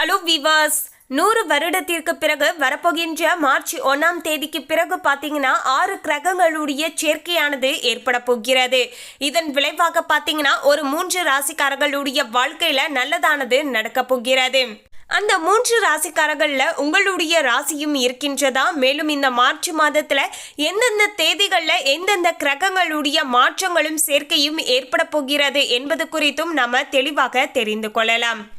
Hello விவாஸ் நூறு வருடத்திற்கு பிறகு வரப்போகின்ற மார்ச் ஒன்றாம் தேதிக்கு பிறகு பார்த்தீங்கன்னா ஆறு கிரகங்களுடைய சேர்க்கையானது ஏற்பட போகிறது. இதன் விளைவாக பார்த்தீங்கன்னா ஒரு மூன்று ராசிக்காரர்களுடைய வாழ்க்கையில நல்லதானது நடக்க போகிறது. அந்த மூன்று ராசிக்காரர்களில் உங்களுடைய ராசியும் இருக்கின்றதா? மேலும் இந்த மார்ச் மாதத்தில் எந்தெந்த தேதிகளில் எந்தெந்த கிரகங்களுடைய மாற்றங்களும் சேர்க்கையும் ஏற்பட போகிறது என்பது குறித்தும் நம்ம தெளிவாக தெரிந்து கொள்ளலாம்.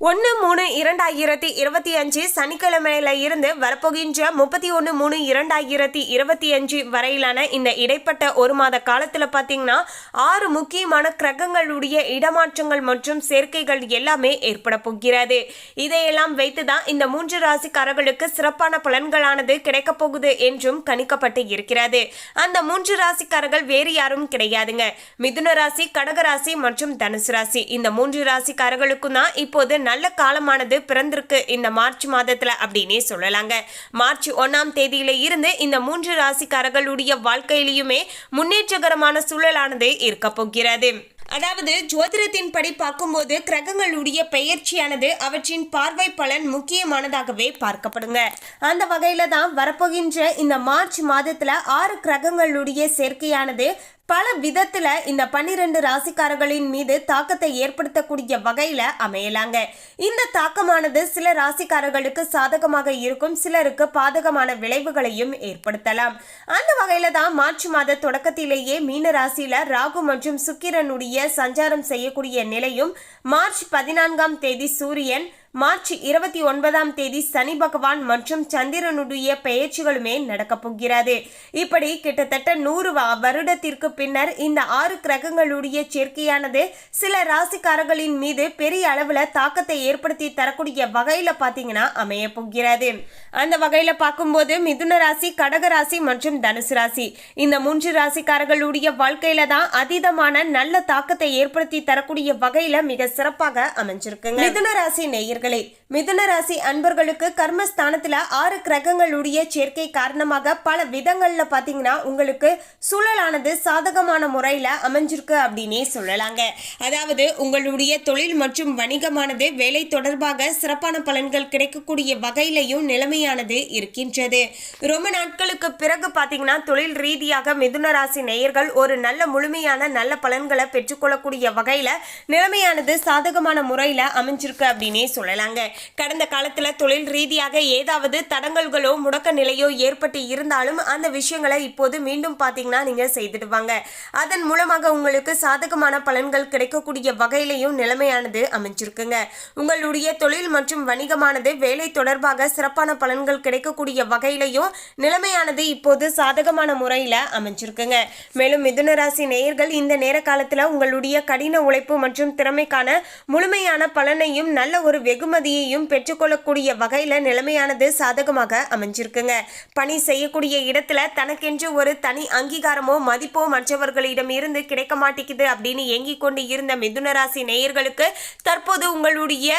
ஒன்று மூணு இரண்டாயிரத்தி இருபத்தி அஞ்சு சனிக்கிழமையில இருந்து வரப்போகின்ற முப்பத்தி ஒன்று மூணு இரண்டாயிரத்தி இருபத்தி அஞ்சு வரையிலான இந்த இடைப்பட்ட ஒரு மாத காலத்தில் பார்த்தீங்கன்னா ஆறு முக்கியமான கிரகங்களுடைய இடமாற்றங்கள் மற்றும் சேர்க்கைகள் எல்லாமே ஏற்பட போகிறது. இதையெல்லாம் வைத்து தான் இந்த மூன்று ராசிக்காரர்களுக்கு சிறப்பான பலன்களானது கிடைக்கப் போகுது என்றும் கணிக்கப்பட்டு இருக்கிறது. அந்த மூன்று ராசிக்காரர்கள் வேறு யாரும் கிடையாதுங்க. மிதுன ராசி கடக ராசி மற்றும் தனுசு ராசி. இந்த மூன்று ராசிக்காரர்களுக்கும் தான் இப்போது நல்ல காலமானது பிறந்திருக்கு இந்த மார்ச் மாதத்துல அப்படின்னே சொல்லலாங்க. மார்ச் ஒன்னாம் தேதியில இருந்து இந்த மூன்று ராசிக்காரர்களுடைய வாழ்க்கையிலையுமே முன்னேற்றகரமான சூழலானது இருக்க போகிறது. அதாவது ஜோதிடத்தின் படி பார்க்கும்போது கிரகங்களுடைய பெயர்ச்சியானது அவற்றின் பார்வை பலன் முக்கியமானதாகவே பார்க்கப்படுங்க. அந்த வகையில தான் வரப்போகின்ற இந்த மார்ச் மாதத்துல ஆறு கிரகங்களுடைய சேர்க்கையானது பல விதத்துல இந்த பன்னிரண்டு ராசிக்காரர்களின் மீது தாக்கத்தை ஏற்படுத்தக்கூடிய வகையில அமையலாங்க. இந்த தாக்கமானது சில ராசிக்காரர்களுக்கு சாதகமாக இருக்கும் சிலருக்கு பாதகமான விளைவுகளையும் ஏற்படுத்தலாம். அந்த வகையில தான் மார்ச் மாத தொடக்கத்திலேயே மீன ராசியில ராகு மற்றும் சுக்கிரனுடைய சஞ்சாரம் செய்யக்கூடிய நிலையும் மார்ச் பதினான்காம் தேதி சூரியன் மார்ச் இருபத்தி ஒன்பதாம் தேதி சனி பகவான் மற்றும் சந்திரனுடைய பெயர்ச்சிகளுமே நடக்கப் போகிறது. இப்படி கிட்டத்தட்ட நூறு வருடத்திற்கு பின்னர் இந்த ஆறு கிரகங்களுடைய சேர்க்கையானது சில ராசிக்காரர்களின் மீது பெரிய அளவுல தாக்கத்தை ஏற்படுத்தி தரக்கூடிய வகையில பாத்தீங்கன்னா அமைய போகிறது. அந்த வகையில பார்க்கும்போது மிதுன ராசி கடக ராசி மற்றும் தனுசு ராசி. இந்த மூன்று ராசிக்காரர்களுடைய வாழ்க்கையில தான் அதீதமான நல்ல தாக்கத்தை ஏற்படுத்தி தரக்கூடிய வகையில மிக சிறப்பாக அமைஞ்சிருக்குங்க. மிதுன ராசி நேயர்களே நேயர்களே மிதுன ராசி அன்பர்களுக்கு கர்மஸ்தானத்தில் ஆறு கிரகங்களுடைய சேர்க்கை காரணமாக பல விதங்களில் பார்த்தீங்கன்னா உங்களுக்கு சூழலானது சாதகமான முறையில் அமைஞ்சிருக்கு அப்படின்னே சொல்லலாங்க. அதாவது உங்களுடைய தொழில் மற்றும் வணிகமானது வேலை தொடர்பாக சிறப்பான பலன்கள் கிடைக்கக்கூடிய வகையிலையும் நிலைமையானது இருக்கின்றது. ரொம்ப நாட்களுக்கு பிறகு பார்த்தீங்கன்னா தொழில் ரீதியாக மிதுன ராசி நேயர்கள் ஒரு நல்ல முழுமையான நல்ல பலன்களை பெற்றுக்கொள்ளக்கூடிய வகையில் நிலைமையானது சாதகமான முறையில் அமைஞ்சிருக்கு அப்படின்னே சொல்லலாங்க. கடந்த காலத்துல தொழில் ரீதியாக ஏதாவது தடங்கல்களோ முடக்க நிலையோ ஏற்பட்டு இருந்தாலும் அந்த விஷயங்களை இப்போது மீண்டும் பாத்தீங்கன்னா நீங்க செய்துடுவாங்க அதன் மூலமாக உங்களுக்கு சாதகமான பலன்கள் கிடைக்கக்கூடிய வகையிலையும் நிலைமையானது அமைஞ்சிருக்குங்க. உங்களுடைய தொழில் மற்றும் வணிகமானது வேலை தொடர்பாக சிறப்பான பலன்கள் கிடைக்கக்கூடிய வகையிலையும் நிலைமையானது இப்போது சாதகமான முறையில அமைஞ்சிருக்குங்க. மேலும் மிதுன ராசி நேயர்கள் இந்த நேர காலத்துல உங்களுடைய கடின உழைப்பு மற்றும் திறமைக்கான முழுமையான பலனையும் நல்ல ஒரு வெகுமதியை வெகுமதியையும் பெற்றுக்கொள்ளக்கூடிய வகையில் நிலைமையானது சாதகமாக அமைஞ்சிருக்குங்க. பணி செய்யக்கூடிய இடத்துல தனக்கென்று ஒரு தனி அங்கீகாரமோ மதிப்போ மற்றவர்களிடம் இருந்து கிடைக்க மாட்டேங்குது அப்படின்னு ஏங்கிக் கொண்டு இருந்த மிதுனராசி நேயர்களுக்கு தற்போது உங்களுடைய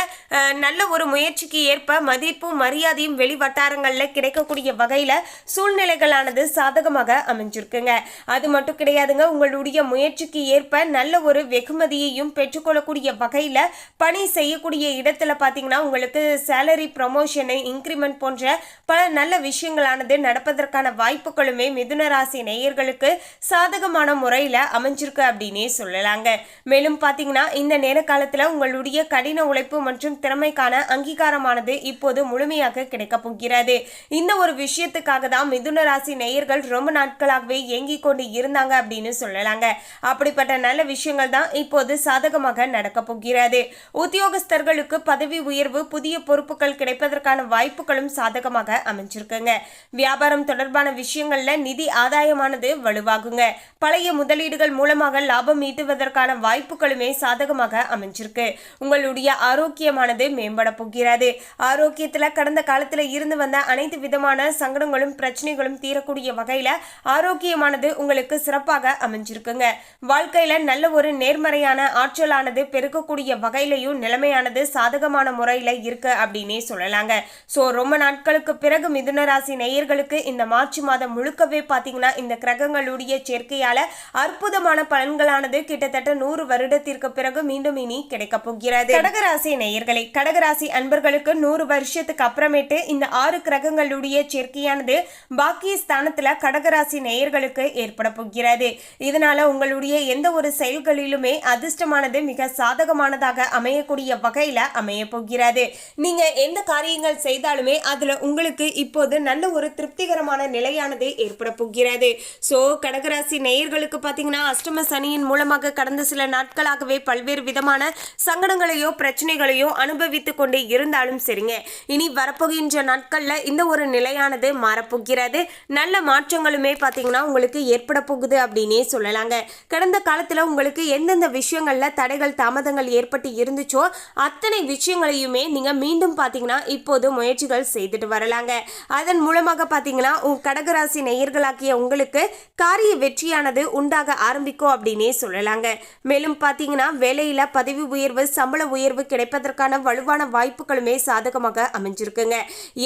நல்ல ஒரு முயற்சிக்கு ஏற்ப மதிப்பும் மரியாதையும் வெளி வட்டாரங்களில் கிடைக்கக்கூடிய வகையில் சூழ்நிலைகளானது சாதகமாக அமைஞ்சிருக்குங்க. அது மட்டும் கிடையாதுங்க உங்களுடைய முயற்சிக்கு ஏற்ப நல்ல ஒரு வெகுமதியையும் பெற்றுக்கொள்ளக்கூடிய வகையில் பணி செய்யக்கூடிய இடத்துல பார்த்தீங்கன்னா உங்களுக்கு சேலரி ப்ரமோஷனு இன்க்ரிமெண்ட் போன்ற பல நல்ல விஷயங்களானது நடப்பதற்கான வாய்ப்புகளுமே மிதுன ராசி நேயர்களுக்கு சாதகமான முறையில் அமைஞ்சிருக்கு அப்படின்னே சொல்லலாங்க. மேலும் பார்த்தீங்கன்னா இந்த நேர காலத்தில் உங்களுடைய கடின உழைப்பு மற்றும் திறமைக்கான அங்கீகாரமானது இப்போது முழுமையாக கிடைக்கப் போகிறது. இந்த ஒரு விஷயத்துக்காக தான் மிதுன ராசி நேயர்கள் ரொம்ப நாட்களாகவே ஏங்கிக் கொண்டு இருந்தாங்க அப்படின்னு சொல்லலாங்க. அப்படிப்பட்ட நல்ல விஷயங்கள் தான் இப்போது சாதகமாக நடக்கப் போகிறது. உத்தியோகஸ்தர்களுக்கு பதவி உயர்வு புதிய பொறுப்புகள் கிடைப்பதற்கான வாய்ப்புகளும் சாதகமாக அமைஞ்சிருக்குங்க. வியாபாரம் தொடர்பான விஷயங்கள்ல நிதி ஆதாயமானது வலுவாகுங்க. பழைய முதலீடுகள் மூலமாக லாபம் ஈட்டுவதற்கான வாய்ப்புகளுமே சாதகமாக அமைஞ்சிருக்கு. உங்களுடைய ஆரோக்கியமானது மேம்பட போகிறது. ஆரோக்கியத்துல கடந்த காலத்துல இருந்து வந்த அனைத்து விதமான சங்கடங்களும் பிரச்சனைகளும் தீரக்கூடிய வகையில ஆரோக்கியமானது உங்களுக்கு சிறப்பாக அமைஞ்சிருக்குங்க. வாழ்க்கையில நல்ல ஒரு நேர்மறையான ஆற்றலானது பெருக்கக்கூடிய வகையிலையும் நிலைமையானது சாதகமான முறையில இருக்கு அப்படின்னே சொல்லலாங்க. ஸோ ரொம்ப நாட்களுக்கு பிறகு மிதுன ராசி நேயர்களுக்கு இந்த மார்ச் மாதம் முழுக்கவே பார்த்தீங்கன்னா இந்த கிரகங்களுடைய சேர்க்கையால் அற்புதமான பலன்களானது கிட்டத்தட்ட நூறு வருடத்திற்கு பிறகு மீண்டும் இனி கிடைக்க போகிறது. கடகராசி நேயர்களை கடகராசி அன்பர்களுக்கு நூறு வருஷத்துக்கு அப்புறமேட்டு இந்த ஆறு கிரகங்களுடைய சேர்க்கையானது பாக்கிய ஸ்தானத்தில் கடகராசி நேயர்களுக்கு ஏற்பட போகிறது. இதனால உங்களுடைய எந்த ஒரு செயல்களிலுமே அதிர்ஷ்டமானது மிக சாதகமானதாக அமையக்கூடிய வகையில அமைய போகிறது. நீங்கள் எந்த காரியங்கள் செய்தாலுமே அதில் உங்களுக்கு இப்போது நல்ல ஒரு திருப்திகரமான நிலையானது ஏற்பட போகிறது. ஸோ கடகராசி நேயர்களுக்கு பார்த்தீங்கன்னா அஷ்டம சனியின் மூலமாக கடந்த சில நாட்களாகவே பல்வேறு விதமான சங்கடங்களையோ பிரச்சனைகளையோ அனுபவித்து கொண்டே இருந்தாலும் சரிங்க. இனி வரப்போகின்ற நாட்களில் இந்த ஒரு நிலையானது மாறப்போகிறது. நல்ல மாற்றங்களுமே பார்த்தீங்கன்னா உங்களுக்கு ஏற்பட போகுது அப்படின்னே சொல்லலாங்க. கடந்த காலத்தில் உங்களுக்கு எந்தெந்த விஷயங்களில் தடைகள் தாமதங்கள் ஏற்பட்டு இருந்துச்சோ அத்தனை விஷயங்களையுமே நீங்க மீண்டும் பாத்தீங்கன்னா இப்போது முயற்சிகள் செய்துட்டு வரலாங்க. அதன் மூலமாக பாத்தீங்கன்னா உங்க கடகராசி நேயர்களாக்கிய உங்களுக்கு காரிய வெற்றியானது உண்டாக ஆரம்பிக்கும் அப்படின்னே சொல்லலாங்க. மேலும் பாத்தீங்கன்னா வேலையில பதவி உயர்வு சம்பள உயர்வு கிடைப்பதற்கான வலுவான வாய்ப்புகளுமே சாதகமாக அமைஞ்சிருக்குங்க.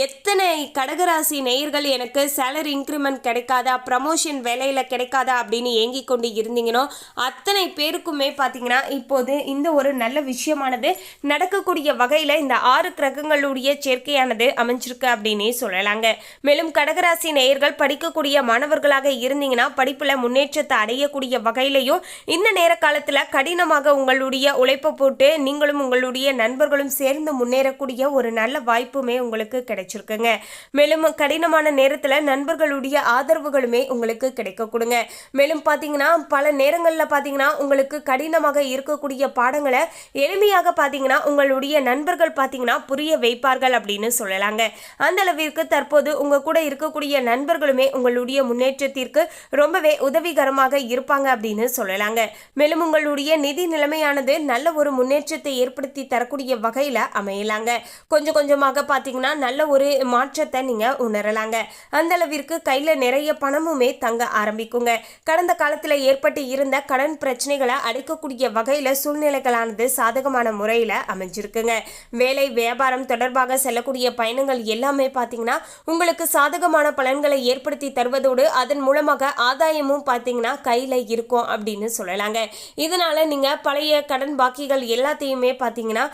எத்தனை கடகராசி நேயர்கள் எனக்கு சேலரி இன்க்ரிமெண்ட் கிடைக்காதா ப்ரமோஷன் வேலையில கிடைக்காதா அப்படின்னு ஏங்கி கொண்டு இருந்தீங்களோ அத்தனை பேருக்குமே பாத்தீங்கன்னா இப்போது இந்த ஒரு நல்ல விஷயமானது நடக்கக்கூடிய வகையில இந்த ஆறு கிரகங்களுடைய சேர்க்கையானது அமைஞ்சிருக்கு அப்படின்னே சொல்லலாங்க. மேலும் கடகராசி நேயர்கள் படிக்கக்கூடிய மாணவர்களாக இருந்தீங்கன்னா படிப்புல முன்னேற்றத்தை அடையக்கூடிய வகையிலையும் இந்த நேர காலத்துல கடினமாக உங்களுடைய உழைப்பை போட்டு நீங்களும் உங்களுடைய நண்பர்களும் சேர்ந்து முன்னேறக்கூடிய ஒரு நல்ல வாய்ப்புமே உங்களுக்கு கிடைச்சிருக்குங்க. மேலும் கடினமான நேரத்துல நண்பர்களுடைய ஆதரவுகளுமே உங்களுக்கு கிடைக்க கொடுங்க மேலும் பாத்தீங்கன்னா பல நேரங்கள்ல பாத்தீங்கன்னா உங்களுக்கு கடினமாக இருக்கக்கூடிய பாடங்களை எளிமையாக பாத்தீங்கன்னா உங்களுடைய நண்பர்கள் பார்த்தீங்கன்னா புரிய வைப்பார்கள் அப்படின்னு சொல்லலாங்க. அந்த அளவிற்கு தற்போது உங்க கூட இருக்கக்கூடிய நண்பர்களுமே உங்களுடைய முன்னேற்றத்திற்கு ரொம்பவே உதவிகரமாக இருப்பாங்க அப்படின்னு சொல்லலாங்க. மேலும் உங்களுடைய நிதி நிலைமையானது நல்ல ஒரு முன்னேற்றத்தை ஏற்படுத்தி தரக்கூடிய வகையில அமையலாங்க. கொஞ்சம் கொஞ்சமாக பார்த்தீங்கன்னா நல்ல ஒரு மாற்றத்தை நீங்க உணரலாங்க. அந்த அளவிற்கு கையில நிறைய பணமுமே தங்க ஆரம்பிக்குங்க. கடந்த காலத்துல ஏற்பட்டு இருந்த கடன் பிரச்சனைகளை அடைக்கக்கூடிய வகையில சூழ்நிலைகளானது சாதகமான முறையில அமைஞ்சிருக்குங்க. வேலை வியாபாரம் தொடர்பாக செல்லக்கூடிய பயணங்கள் எல்லாமே பார்த்தீங்கன்னா உங்களுக்கு சாதகமான பலன்களை ஏற்படுத்தி தருவதோடு அதன் மூலமாக ஆதாயமும் பார்த்தீங்கன்னா கையில் இருக்கும் அப்படின்னு சொல்லலாங்க. இதனால நீங்கள் பழைய கடன் பாக்கிகள் எல்லாத்தையுமே பார்த்தீங்கன்னா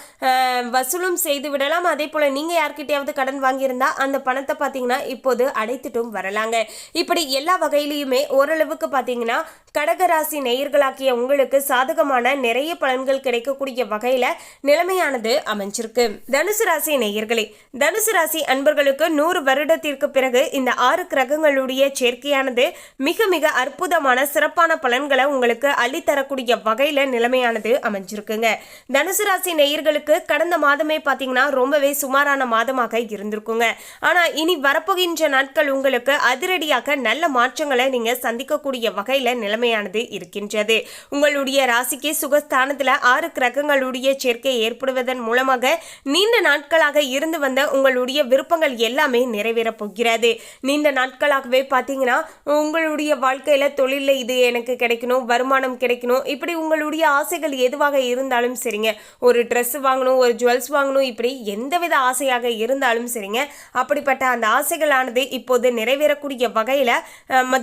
வசூலும் செய்து விடலாம். அதே போல் நீங்கள் யார்கிட்டயாவது கடன் வாங்கியிருந்தா அந்த பணத்தை பார்த்தீங்கன்னா இப்போது அடைத்துட்டும் வரலாங்க. இப்படி எல்லா வகையிலையுமே ஓரளவுக்கு பார்த்தீங்கன்னா கடகராசி நேயர்களாக்கிய உங்களுக்கு சாதகமான நிறைய பலன்கள் கிடைக்கக்கூடிய வகையில் நிலைமையானது அமைஞ்சிருக்கு. தனுசு ராசி நேயர்களே தனுசு ராசி அன்பர்களுக்கு நூறு வருடத்திற்கு பிறகு இந்த ஆறு கிரகங்களுடைய சேர்க்கையானது மிக மிக அற்புதமான சிறப்பான பலன்களை உங்களுக்கு அள்ளித்தரக்கூடிய வகையில் நிலைமையானது அமைஞ்சிருக்குங்க. தனுசு ராசி நேயர்களுக்கு கடந்த மாதமே பார்த்தீங்கன்னா ரொம்பவே சுமாரான மாதமாக இருந்திருக்குங்க. ஆனால் இனி வரப்போகின்ற நாட்கள் உங்களுக்கு அதிரடியாக நல்ல மாற்றங்களை நீங்கள் சந்திக்கக்கூடிய வகையில் நிலைமையானது இருக்கின்றது. உங்களுடைய ராசிக்கு சுகஸ்தானத்தில் ஆறு கிரகங்களுடைய சேர்க்கை ஏற்படுவதன் மூலமாக நீண்ட நாட்களாக இருந்து வந்த உங்களுடைய விருப்பங்கள் எல்லாமே நிறைவேறப் போகிறது. நீண்ட நாட்களாகவே பார்த்தீங்கன்னா உங்களுடைய வாழ்க்கையில் தொழிலில் இது எனக்கு கிடைக்கணும் வருமானம் கிடைக்கணும் இப்படி உங்களுடைய ஆசைகள் எதுவாக இருந்தாலும் சரிங்க. ஒரு ட்ரெஸ் வாங்கணும் ஒரு ஜுவல்ஸ் வாங்கணும் இப்படி எந்தவித ஆசையாக இருந்தாலும் சரிங்க. அப்படிப்பட்ட அந்த ஆசைகளானது இப்போது நிறைவேறக்கூடிய வகையில்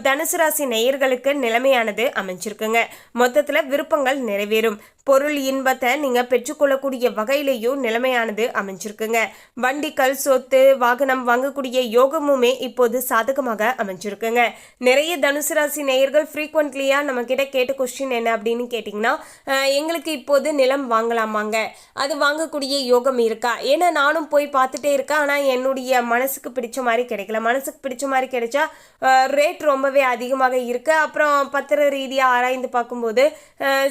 தனுசு ராசி நேயர்களுக்கு நிலைமையானது அமைஞ்சிருக்குங்க. மொத்தத்தில் விருப்பங்கள் நிறைவேறும். பொருள் இன்பத்தை நீங்கள் பெற்றுக்கொள்ளக்கூடிய வகையிலையும் நிலைமையானது அமைஞ்சிருக்குங்க. வண்டிகள் சொத்து வாகனம் வாங்கக்கூடிய யோகமுமே இப்போது சாதகமாக அமைஞ்சிருக்குங்க. நிறைய தனுசு ராசி நேயர்கள் ஃப்ரீக்வெண்ட்லியாக நம்ம கிட்ட கேட்ட கொஸ்டின் என்ன அப்படின்னு கேட்டிங்கன்னா எங்களுக்கு இப்போது நிலம் வாங்கலாமாங்க. அது வாங்கக்கூடிய யோகம் இருக்கா? ஏன்னா நானும் போய் பார்த்துட்டே இருக்கேன். ஆனால் என்னுடைய மனசுக்கு பிடிச்ச மாதிரி கிடைக்கல. மனசுக்கு பிடிச்ச மாதிரி கிடைச்சா ரேட் ரொம்பவே அதிகமாக இருக்குது அப்புறம் பத்திர ரீதியாக ஆராய்ந்து பார்க்கும்போது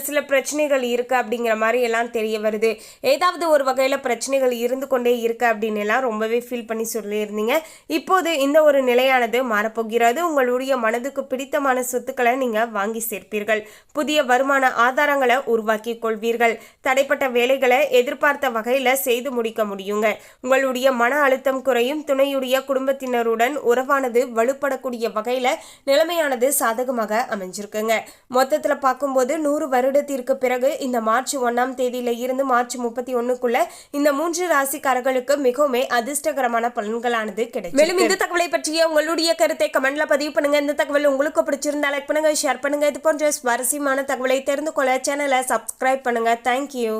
சில பிரச்சனைகள் இருக்கு அப்படிங்கிற மாதிரி எல்லாம் தெரிய வருது. ஏதாவது ஒரு வகையில் பிரச்சனைகள் இருந்து கொண்டே இருக்குது அப்படின்னு எல்லாம் ரொம்பவே ஃபீல் பண்ணி சொல்லியிருந்தீங்க. இப்போது இந்த ஒரு நிலையானது மாறப்போகிறது. உங்களுடைய மனதுக்கு பிடித்தமான சொத்துக்களை நீங்க வாங்கி சேர்ப்பீர்கள். புதிய வருமான ஆதாரங்களை உருவாக்கி கொள்வீர்கள். தடைப்பட்ட வேலைகளை எதிர்பார்த்த வகையில செய்து முடிக்க முடியுங்க. உங்களுடைய மன அழுத்தம் குறையும். துணையுடைய குடும்பத்தினருடன் உறவானது வலுப்படக்கூடிய வகையில நிலைமையானது சாதகமாக அமைஞ்சிருக்குங்க. மொத்தத்துல பார்க்கும்போது நூறு வருடத்திற்கு பிறகு இந்த மார்ச் ஒன்றாம் தேதியில இருந்து மார்ச் முப்பத்தி ஒண்ணுக்குள்ள இந்த மூன்று ராசிக்காரர்களுக்கு மிகவும் அதிர்ஷ்டகரமான பலன்களானது கிடைக்கும் மேலும் இந்த தகவலை பற்றிய உங்களுடைய கருத்தை கமெண்ட்ல பதிவு பண்ணுங்க. இந்த தகவல் உங்களுக்கு பிடிச்சிருந்தா லைக் பண்ணுங்க ஷேர் பண்ணுங்க. இது போன்ற சுவாரஸ்யமான தகவலை தெரிந்து கொள்ள சேனலை சப்ஸ்கிரைப் பண்ணுங்க. தேங்க்யூ